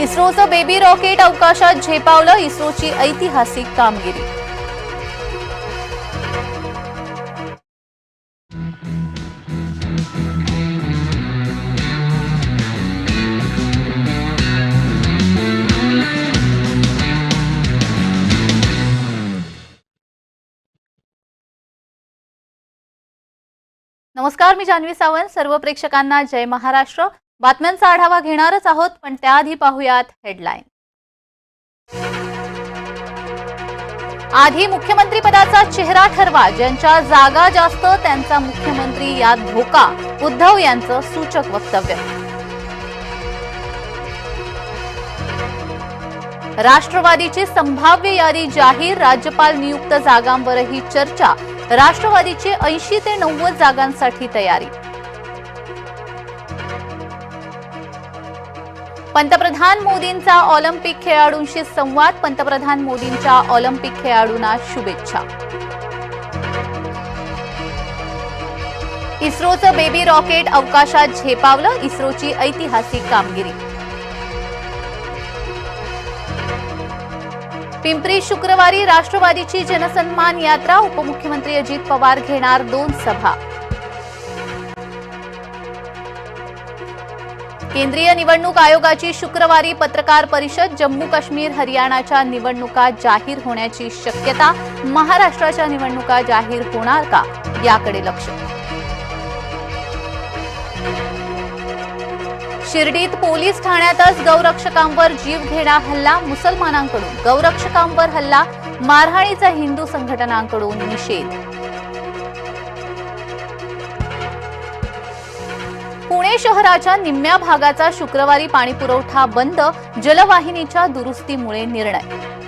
इस्रोचं baby rocket अवकाशात झेपावलं इस्रोची ऐतिहासिक कामगिरी. नमस्कार मी जान्हवी सावंत. सर्व प्रेक्षकांना जय महाराष्ट्र. बातम्यांचा आढावा घेणारच आहोत पण त्याआधी पाहूयात हेडलाईन. आधी मुख्यमंत्री पदाचा चेहरा ठरवा ज्यांच्या जागा जास्त त्यांचा मुख्यमंत्री यात धोका उद्धव यांचं सूचक वक्तव्य. राष्ट्रवादीची संभाव्य यादी जाहीर राज्यपाल नियुक्त जागांवरही चर्चा राष्ट्रवादीची ऐंशी ते नव्वद जागांसाठी तयारी. पंतप्रधान मोदींचा ऑलिम्पिक खेळाडूंशी संवाद. पंतप्रधान मोदींच्या ऑलिम्पिक खेळाडूंना शुभेच्छा. इस्रोचं बेबी रॉकेट अवकाशात झेपावलं इस्रोची ऐतिहासिक कामगिरी. पिंपरी शुक्रवारी राष्ट्रवादीची जनसन्मान यात्रा. उपमुख्यमंत्री अजित पवार घेणार दोन सभा. केंद्रीय निवडणूक आयोगाची शुक्रवारी पत्रकार परिषद जम्मू काश्मीर हरियाणाच्या निवडणुका जाहीर होण्याची शक्यता महाराष्ट्राच्या निवडणुका जाहीर होणार का? याकडे लक्ष. शिर्डीत पोलीस ठाण्यातच गौरक्षकांवर जीवघेणा हल्ला मुसलमानांकडून. गौरक्षकांवर हल्ला मारहाणीचा हिंदू संघटनांकडून निषेध. पुणे शहराच्या निम्म्या भागाचा शुक्रवारी पाणीपुरवठा बंद जलवाहिनीच्या दुरुस्तीमुळे निर्णय